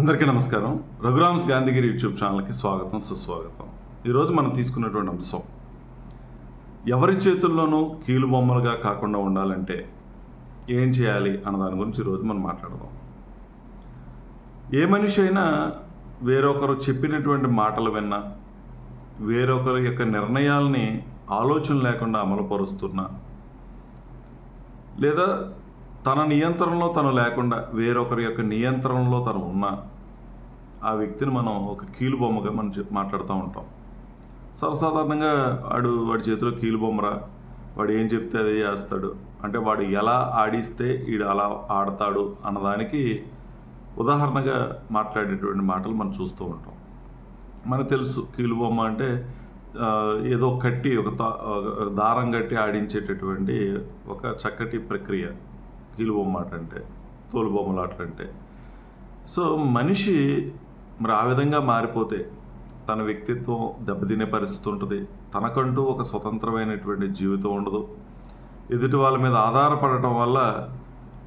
అందరికీ నమస్కారం. రఘురామ్స్ గాంధీగిరి యూట్యూబ్ ఛానల్కి స్వాగతం సుస్వాగతం. ఈరోజు మనం తీసుకున్నటువంటి అంశం. ఎవరి చేతుల్లోనూ కీలు బొమ్మలుగా కాకుండా ఉండాలంటే ఏం చేయాలి అన్న దాని గురించి ఈరోజు మనం మాట్లాడదాం. ఏ మనిషి అయినా వేరొకరు చెప్పినటువంటి మాటలు విన్నా వేరొకరి యొక్క నిర్ణయాల్ని ఆలోచన లేకుండా అమలుపరుస్తున్నా లేదా తన నియంత్రణలో తను లేకుండా వేరొకరి యొక్క నియంత్రణలో తను ఉన్న ఆ వ్యక్తిని మనం ఒక కీలుబొమ్మగా మనం మాట్లాడుతూ ఉంటాం. సర్వసాధారణంగా వాడు వాడి చేతిలో కీలుబొమ్మరా? వాడు ఏం చెప్తే అదే చేస్తాడు. అంటే వాడు ఎలా ఆడిస్తే వీడు అలా ఆడతాడు అన్నదానికి ఉదాహరణగా మాట్లాడేటువంటి మాటలు మనం చూస్తూ ఉంటాం. మనకు తెలుసు కీలుబొమ్మ అంటే ఏదో కట్టి ఒక దారం కట్టి ఆడించేటటువంటి ఒక చక్కటి ప్రక్రియ. కీలు బొమ్మ ఆట అంటే తోలు అంటే సో మనిషి మరి ఆ విధంగా మారిపోతే తన వ్యక్తిత్వం దెబ్బతినే పరిస్థితి ఉంటుంది. తనకంటూ ఒక స్వతంత్రమైనటువంటి జీవితం ఉండదు. ఎదుటి వాళ్ళ మీద ఆధారపడటం వల్ల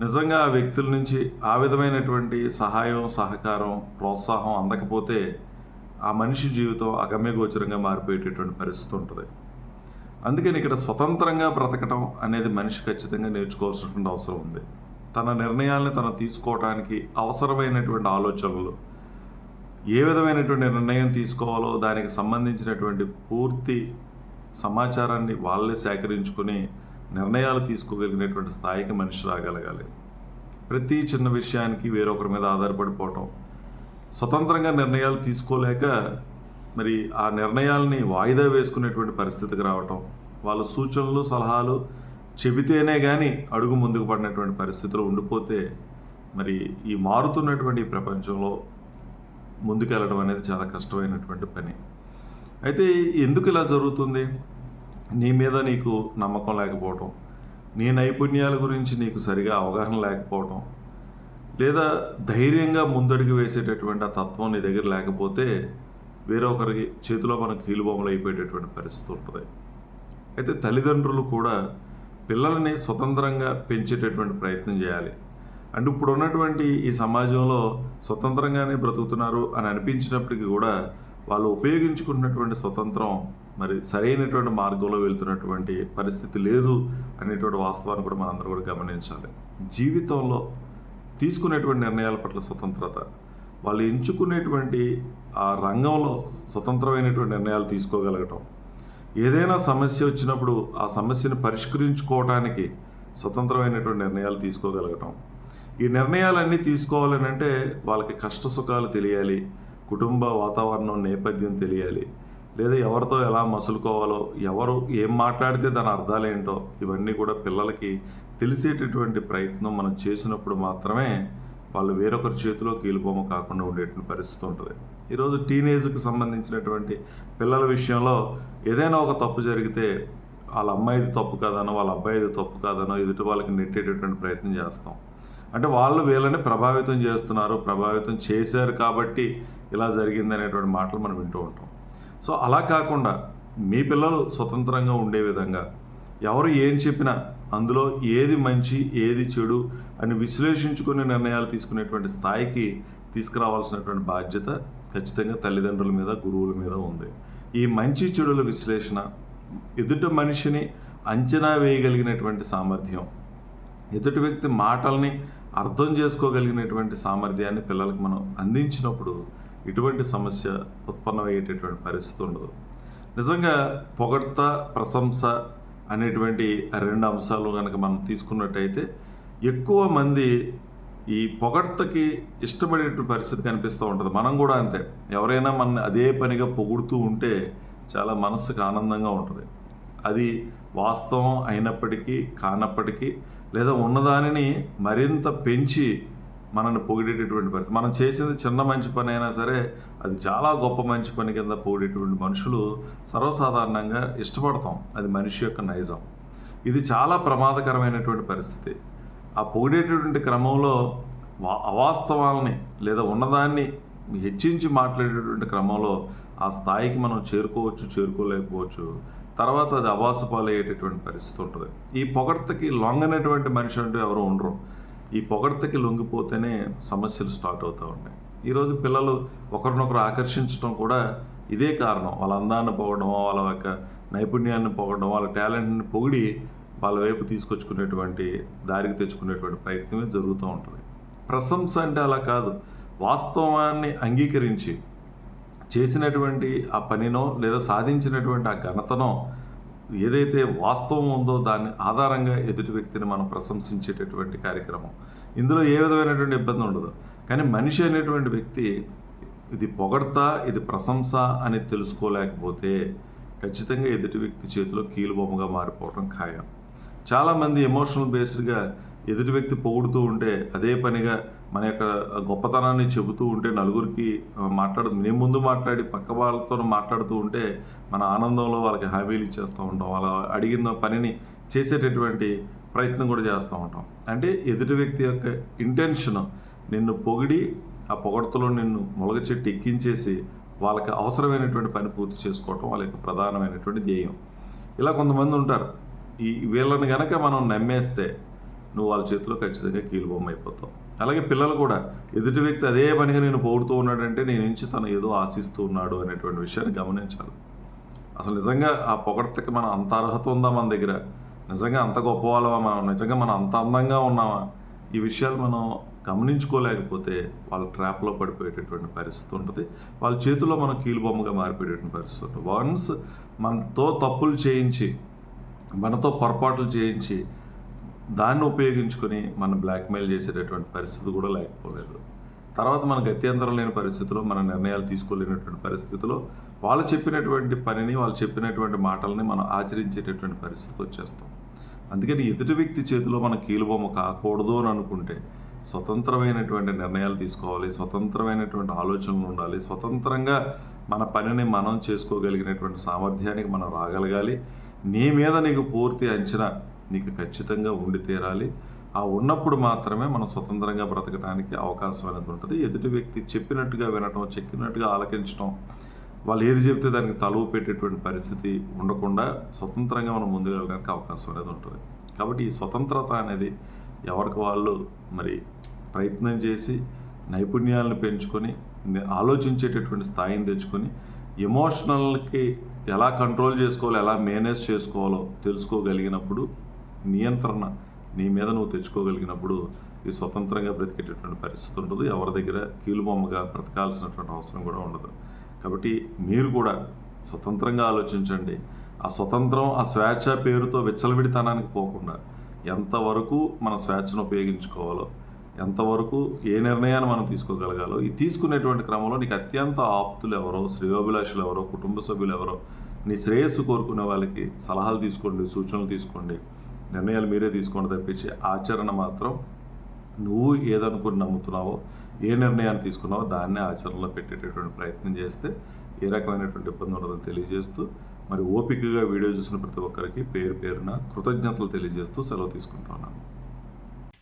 నిజంగా ఆ వ్యక్తుల నుంచి ఆ విధమైనటువంటి సహాయం సహకారం ప్రోత్సాహం అందకపోతే ఆ మనిషి జీవితం అగమ్యగోచరంగా మారిపోయేటటువంటి పరిస్థితి ఉంటుంది. అందుకని ఇక్కడ స్వతంత్రంగా బ్రతకటం అనేది మనిషి ఖచ్చితంగా నేర్చుకోవాల్సినటువంటి అవసరం ఉంది. తన నిర్ణయాల్ని తను తీసుకోవడానికి అవసరమైనటువంటి ఆలోచనలు ఏ విధమైనటువంటి నిర్ణయం తీసుకోవాలో దానికి సంబంధించినటువంటి పూర్తి సమాచారాన్ని వాళ్ళే సేకరించుకొని నిర్ణయాలు తీసుకోగలిగినటువంటి స్థాయికి మనిషి రాగలగాలి. ప్రతి చిన్న విషయానికి వేరొకరి మీద ఆధారపడిపోవటం స్వతంత్రంగా నిర్ణయాలు తీసుకోలేక మరి ఆ నిర్ణయాల్ని వాయిదా వేసుకునేటువంటి పరిస్థితికి రావటం వాళ్ళ సూచనలు సలహాలు చెబితేనే కానీ అడుగు ముందుకు పడినటువంటి పరిస్థితులు ఉండిపోతే మరి ఈ మారుతున్నటువంటి ప్రపంచంలో ముందుకెళ్ళడం అనేది చాలా కష్టమైనటువంటి పని. అయితే ఎందుకు ఇలా జరుగుతుంది? నీ మీద నీకు నమ్మకం లేకపోవటం నీ నైపుణ్యాల గురించి నీకు సరిగా అవగాహన లేకపోవటం లేదా ధైర్యంగా ముందడుగు వేసేటటువంటి ఆ తత్వం నీ దగ్గర లేకపోతే వేరొకరికి చేతిలో మనం కీలుబొమ్మలు అయిపోయేటటువంటి పరిస్థితి ఉంటుంది. అయితే తల్లిదండ్రులు కూడా పిల్లల్ని స్వతంత్రంగా పెంచేటటువంటి ప్రయత్నం చేయాలి. అంటే ఇప్పుడు ఉన్నటువంటి ఈ సమాజంలో స్వతంత్రంగానే బ్రతుకుతున్నారు అని అనిపించినప్పటికీ కూడా వాళ్ళు ఉపయోగించుకున్నటువంటి స్వతంత్రం మరి సరైనటువంటి మార్గంలో వెళ్తున్నటువంటి పరిస్థితి లేదు అనేటువంటి వాస్తవాన్ని కూడా మనందరూ కూడా గమనించాలి. జీవితంలో తీసుకునేటువంటి నిర్ణయాల పట్ల స్వతంత్రత వాళ్ళు ఎంచుకునేటువంటి ఆ రంగంలో స్వతంత్రమైనటువంటి నిర్ణయాలు తీసుకోగలగటం. ఏదైనా సమస్య వచ్చినప్పుడు ఆ సమస్యను పరిష్కరించుకోవడానికి స్వతంత్రమైనటువంటి నిర్ణయాలు తీసుకోగలగటం. ఈ నిర్ణయాలన్నీ తీసుకోవాలని అంటే వాళ్ళకి కష్ట సుఖాలు తెలియాలి కుటుంబ వాతావరణం నేపథ్యం తెలియాలి లేదా ఎవరితో ఎలా మసులుకోవాలో ఎవరు ఏం మాట్లాడితే దాని అర్థాలేంటో ఇవన్నీ కూడా పిల్లలకి తెలిసేటటువంటి ప్రయత్నం మనం చేసినప్పుడు మాత్రమే వాళ్ళు వేరొకరి చేతిలో కీలుబొమ్మ కాకుండా ఉండేటువంటి పరిస్థితి ఉంటుంది. ఈరోజు టీనేజ్కి సంబంధించినటువంటి పిల్లల విషయంలో ఏదైనా ఒక తప్పు జరిగితే వాళ్ళ అమ్మాయిది తప్పు కాదనో వాళ్ళ అబ్బాయిది తప్పు కాదనో ఎదుటి వాళ్ళకి నెట్టేటటువంటి ప్రయత్నం చేస్తాం. అంటే వాళ్ళు వీళ్ళని ప్రభావితం చేస్తున్నారు ప్రభావితం చేశారు కాబట్టి ఇలా జరిగింది అనేటువంటి మాటలు మనం వింటూ ఉంటాం. సో అలా కాకుండా మీ పిల్లలు స్వతంత్రంగా ఉండే విధంగా ఎవరు ఏం చెప్పినా అందులో ఏది మంచి ఏది చెడు అని విశ్లేషించుకునే నిర్ణయాలు తీసుకునేటువంటి స్థాయికి తీసుకురావాల్సినటువంటి బాధ్యత ఖచ్చితంగా తల్లిదండ్రుల మీద గురువుల మీద ఉంది. ఈ మంచి చెడుల విశ్లేషణ ఎదుట మనిషిని అంచనా వేయగలిగినటువంటి సామర్థ్యం ఎదుటి వ్యక్తి మాటల్ని అర్థం చేసుకోగలిగినటువంటి సామర్థ్యాన్ని పిల్లలకు మనం అందించినప్పుడు ఇటువంటి సమస్య ఉత్పన్నమయ్యేటటువంటి పరిస్థితి ఉండదు. నిజంగా పొగడ్త ప్రశంస అనేటువంటి రెండు అంశాలు కనుక మనం తీసుకున్నట్టయితే ఎక్కువ మంది ఈ పొగడ్తకి ఇష్టపడే పరిస్థితి కనిపిస్తూ ఉంటుంది. మనం కూడా అంతే. ఎవరైనా మన అదే పనిగా పొగుడుతూ ఉంటే చాలా మనసుకు ఆనందంగా ఉంటుంది. అది వాస్తవం అయినప్పటికీ కానప్పటికీ లేదా ఉన్నదానిని మరింత పెంచి మనల్ని పొగిడేటటువంటి పరిస్థితి. మనం చేసేది చిన్న మంచి పని అయినా సరే అది చాలా గొప్ప మంచి పని కింద పొగిడేటువంటి మనుషులు సర్వసాధారణంగా ఇష్టపడతాం. అది మనిషి యొక్క నైజం. ఇది చాలా ప్రమాదకరమైనటువంటి పరిస్థితి. ఆ పొగిడేటటువంటి క్రమంలో వా- అవాస్తవాలని లేదా ఉన్నదాన్ని హెచ్చించి మాట్లాడేటటువంటి క్రమంలో ఆ స్థాయికి మనం చేరుకోవచ్చు చేరుకోలేకపోవచ్చు. తర్వాత అది అవాసు పాలయ్యేటటువంటి పరిస్థితి ఉంటుంది. ఈ పొగడ్తకి లొంగనటువంటి మనిషి అంటూ ఎవరు ఉండరు. ఈ పొగడ్తకి లొంగిపోతేనే సమస్యలు స్టార్ట్ అవుతూ ఉంటాయి ఈరోజు పిల్లలు ఒకరినొకరు ఆకర్షించడం కూడా ఇదే కారణం. వాళ్ళ అందాన్ని పొగడం వాళ్ళ యొక్క నైపుణ్యాన్ని పొగడం వాళ్ళ టాలెంట్ని పొగిడి వాళ్ళ వైపు తీసుకొచ్చుకునేటువంటి దారికి తెచ్చుకునేటువంటి ప్రయత్నమే జరుగుతూ ఉంటుంది. ప్రశంస అంటే అలా కాదు. వాస్తవాన్ని అంగీకరించి చేసినటువంటి ఆ పనినో లేదా సాధించినటువంటి ఆ ఘనతనో ఏదైతే వాస్తవం ఉందో దాన్ని ఆధారంగా ఎదుటి వ్యక్తిని మనం ప్రశంసించేటటువంటి కార్యక్రమం. ఇందులో ఏ విధమైనటువంటి ఇబ్బంది ఉండదు. కానీ మనిషి అనేటువంటి వ్యక్తి ఇది పొగడత ఇది ప్రశంస అని తెలుసుకోలేకపోతే ఖచ్చితంగా ఎదుటి వ్యక్తి చేతిలో కీలుబొమ్మగా మారిపోవడం ఖాయం. చాలామంది ఎమోషనల్ బేస్డ్గా ఎదుటి వ్యక్తి పొగుడుతూ ఉంటే అదే పనిగా మన యొక్క గొప్పతనాన్ని చెబుతూ ఉంటే నలుగురికి మాట్లాడు నేను ముందు మాట్లాడి పక్క వాళ్ళతో మాట్లాడుతూ ఉంటే మన ఆనందంలో వాళ్ళకి హామీలు ఇచ్చేస్తూ ఉంటాం. వాళ్ళ అడిగిన పనిని చేసేటటువంటి ప్రయత్నం కూడా చేస్తూ ఉంటాం. అంటే ఎదుటి వ్యక్తి యొక్క ఇంటెన్షన్ నిన్ను పొగిడి ఆ పొగడతలో నిన్ను మొలగ చెట్టు ఎక్కించేసి వాళ్ళకి అవసరమైనటువంటి పని పూర్తి చేసుకోవటం వాళ్ళ యొక్క ప్రధానమైనటువంటి ధ్యేయం. ఇలా కొంతమంది ఉంటారు. ఈ వీళ్ళని కనుక మనం నమ్మేస్తే నువ్వు వాళ్ళ చేతిలో ఖచ్చితంగా కీలుబొమ్మ అయిపోతావు అలాగే పిల్లలు కూడా ఎదుటి వ్యక్తి అదే పనిగా నేను పోడుతూ ఉన్నాడంటే నేను నుంచి తను ఏదో ఆశిస్తూ ఉన్నాడు అనేటువంటి విషయాన్ని గమనించాలి. అసలు నిజంగా ఆ పొగడ్తకి మనం అంత అర్హత ఉందా మన దగ్గర? నిజంగా అంత గొప్ప వాళ్ళమా మనం? నిజంగా మనం అంత అందంగా ఉన్నామా? ఈ విషయాలు మనం గమనించుకోలేకపోతే వాళ్ళ ట్రాప్లో పడిపోయేటటువంటి పరిస్థితి ఉంటుంది. వాళ్ళ చేతిలో మనం కీలుబొమ్మగా మారిపోయేటటువంటి పరిస్థితి ఉంటుంది. వన్స్ మనతో తప్పులు చేయించి మనతో పొరపాట్లు చేయించి దాన్ని ఉపయోగించుకొని మనం బ్లాక్మెయిల్ చేసేటటువంటి పరిస్థితి కూడా లేకపోలేదు. తర్వాత మనకు అత్యంతరం లేని పరిస్థితిలో మన నిర్ణయాలు తీసుకోలేనటువంటి పరిస్థితిలో వాళ్ళు చెప్పినటువంటి పనిని వాళ్ళు చెప్పినటువంటి మాటల్ని మనం ఆచరించేటటువంటి పరిస్థితికి వచ్చేస్తాం. అందుకని ఎదుటి వ్యక్తి చేతిలో మన కీలుబొమ్మ కాకూడదు అని అనుకుంటే స్వతంత్రమైనటువంటి నిర్ణయాలు తీసుకోవాలి స్వతంత్రమైనటువంటి ఆలోచనలు ఉండాలి స్వతంత్రంగా మన పనిని మనం చేసుకోగలిగినటువంటి సామర్థ్యానికి మనం రాగలగాలి. నీ మీద నీకు పూర్తి అంచనా నీకు ఖచ్చితంగా ఉండి తీరాలి. ఆ ఉన్నప్పుడు మాత్రమే మనం స్వతంత్రంగా బ్రతకడానికి అవకాశం అనేది ఉంటుంది. ఎదుటి వ్యక్తి చెప్పినట్టుగా వినటం చెప్పినట్టుగా ఆలకించడం వాళ్ళు ఏది చెప్తే దానికి తలువు పెట్టేటువంటి పరిస్థితి ఉండకుండా స్వతంత్రంగా మనం ముందుకు వెళ్ళడానికి అవకాశం అనేది ఉంటుంది. కాబట్టి ఈ స్వతంత్రత అనేది ఎవరికి వాళ్ళు మరి ప్రయత్నం చేసి నైపుణ్యాలను పెంచుకొని ఆలోచించేటటువంటి స్థాయిని తెచ్చుకొని ఎమోషనల్కి ఎలా కంట్రోల్ చేసుకోవాలో ఎలా మేనేజ్ చేసుకోవాలో తెలుసుకోగలిగినప్పుడు నియంత్రణ నీ మీద నువ్వు తెచ్చుకోగలిగినప్పుడు ఇది స్వతంత్రంగా బ్రతికేటటువంటి పరిస్థితి ఉండదు. ఎవరి దగ్గర కీలుబొమ్మగా బ్రతకాల్సినటువంటి అవసరం కూడా ఉండదు. కాబట్టి మీరు కూడా స్వతంత్రంగా ఆలోచించండి. ఆ స్వతంత్రం ఆ స్వేచ్ఛ పేరుతో విచ్చలవిడితనానికి పోకుండా ఎంతవరకు మన స్వేచ్ఛను ఉపయోగించుకోవాలో ఎంతవరకు ఏ నిర్ణయాన్ని మనం తీసుకోగలగాలో ఈ తీసుకునేటువంటి క్రమంలో నీకు అత్యంత ఆప్తులు ఎవరో శ్రేయోభిలాషులు ఎవరో కుటుంబ సభ్యులు ఎవరో నీ శ్రేయస్సు కోరుకునే వాళ్ళకి సలహాలు తీసుకోండి సూచనలు తీసుకోండి. నిర్ణయాలు మీరే తీసుకోండి తప్పించి ఆచరణ మాత్రం నువ్వు ఏదనుకుని నమ్ముతున్నావో ఏ నిర్ణయాన్ని తీసుకున్నావో దాన్నే ఆచరణలో పెట్టేటటువంటి ప్రయత్నం చేస్తే ఏ రకమైనటువంటి ఇబ్బంది ఉండదని తెలియజేస్తూ మరి ఓపికగా వీడియో చూసిన ప్రతి ఒక్కరికి పేరు పేరున కృతజ్ఞతలు తెలియజేస్తూ సెలవు తీసుకుంటున్నాను.